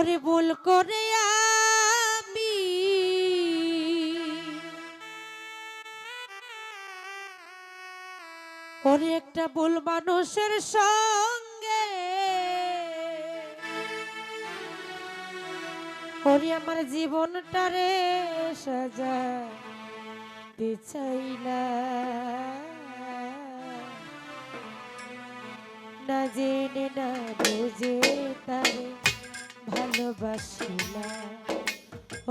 ওরে ভুল করে আমি। ওরে একটা ভুল মানুষের সঙ্গে। ওরে আমার জীবনটারে সাজা চাইলা না জেনে, না বুঝে তারে ভালোবাসিলা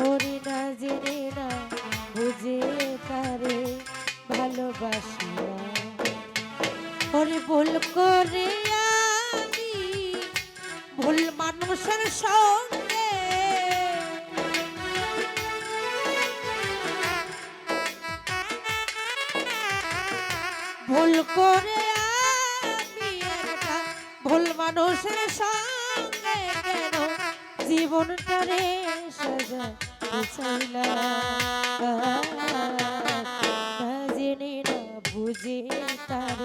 ওরে না জেনে না বুঝে তারে ভালোবাসিলা ওরে ভুল করে আমি ভুল মানুষের সঙ্গে ভুল করে আমি ভুল মানুষের সঙ্গে জীবনটারে সাজা জেনে না বুঝে তার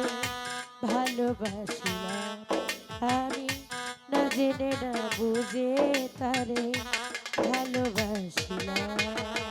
ভালোবাসিলাম। আমি না জেনে না বুঝে তারে ভালোবাসিলাম।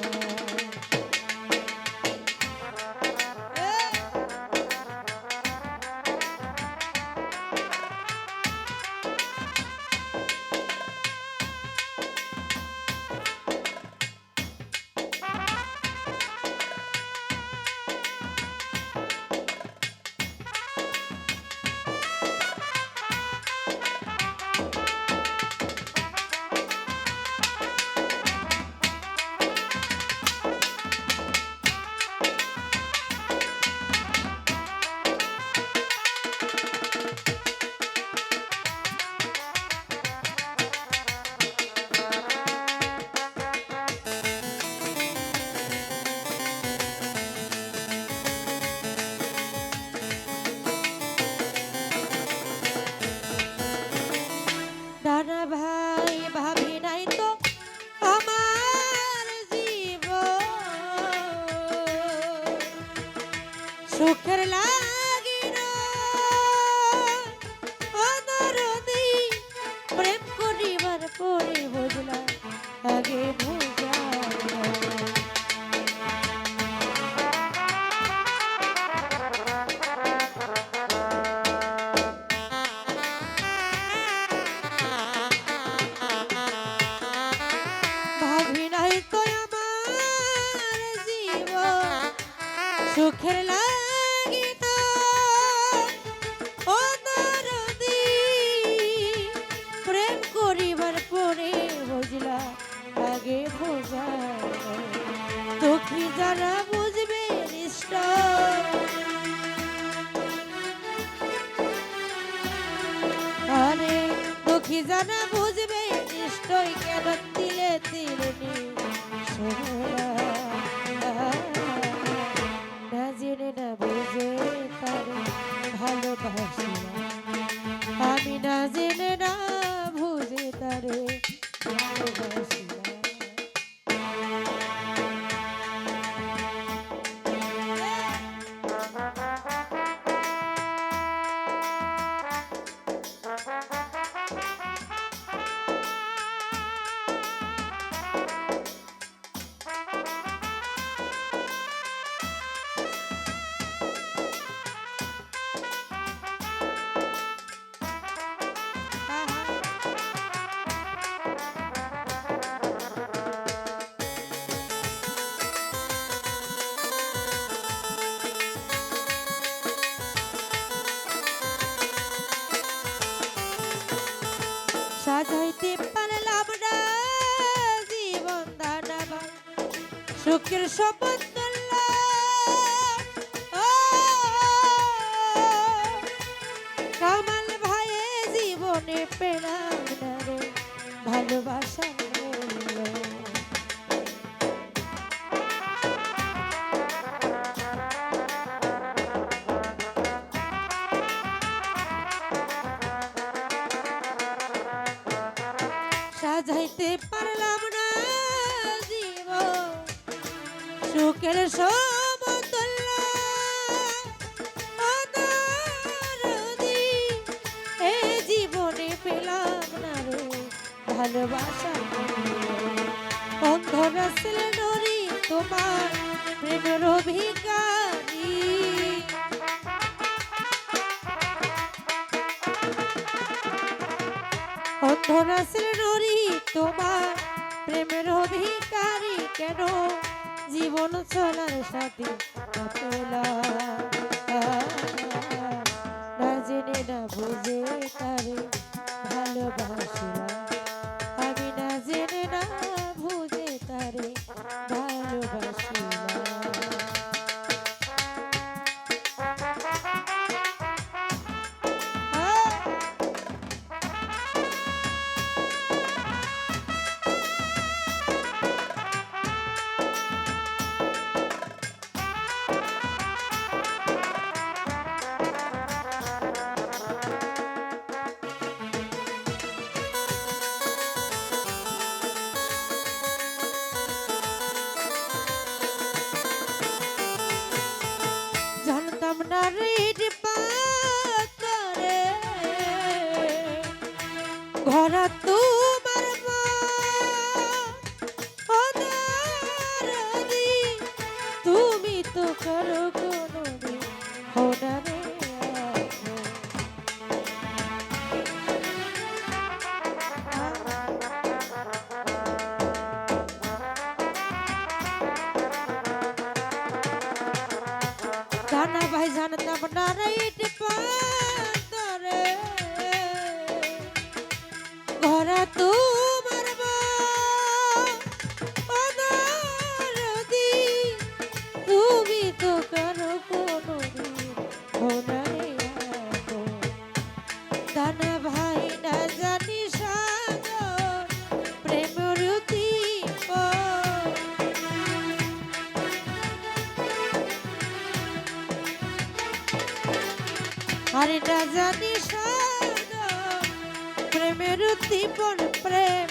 কামাল ভাইয়ে জীবনে পেলাম ভালোবাসা এ জীবনে পেলাম না ভালোবাসা। অন্ধরা নরি, তোমার প্রেমের অভিজ্ঞানী। অন্ধরাসের নরি, তোমার প্রেমের অধিকারী কেন জীবন চলার সাথে না জেনে না বুঝে তারে ভালোবাসিলাম জানা ভাই রাইট পাতরে ঘরা তোমার আরে না জানি প্রেমের উদ্দীপন প্রেম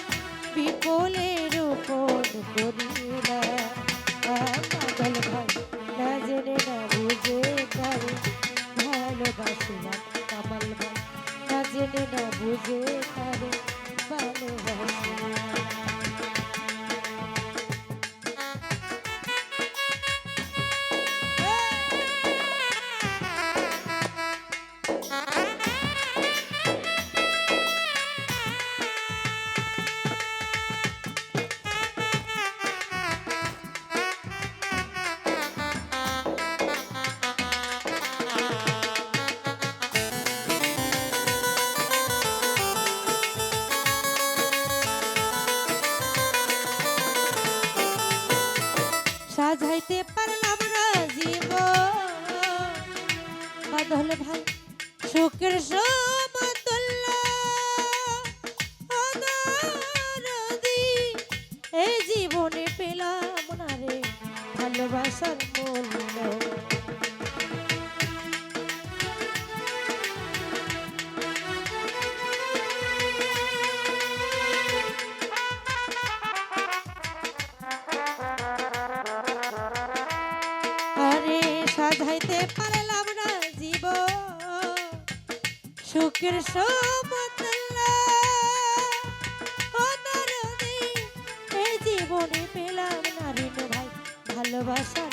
বিপুলের উপর করিলা বাদল ভাই শুক্র জীবনে পেলাম না ভাই ভালোবাসা।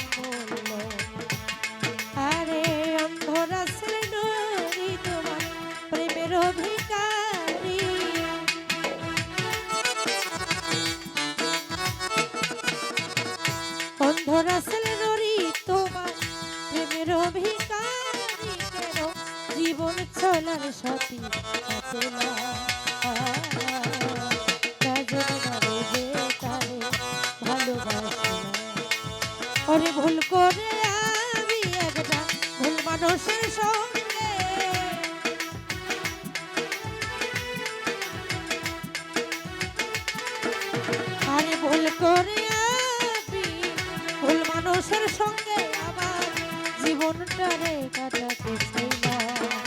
মানুষের সঙ্গে আমার জীবনটা রে কাটাতে চাইলাম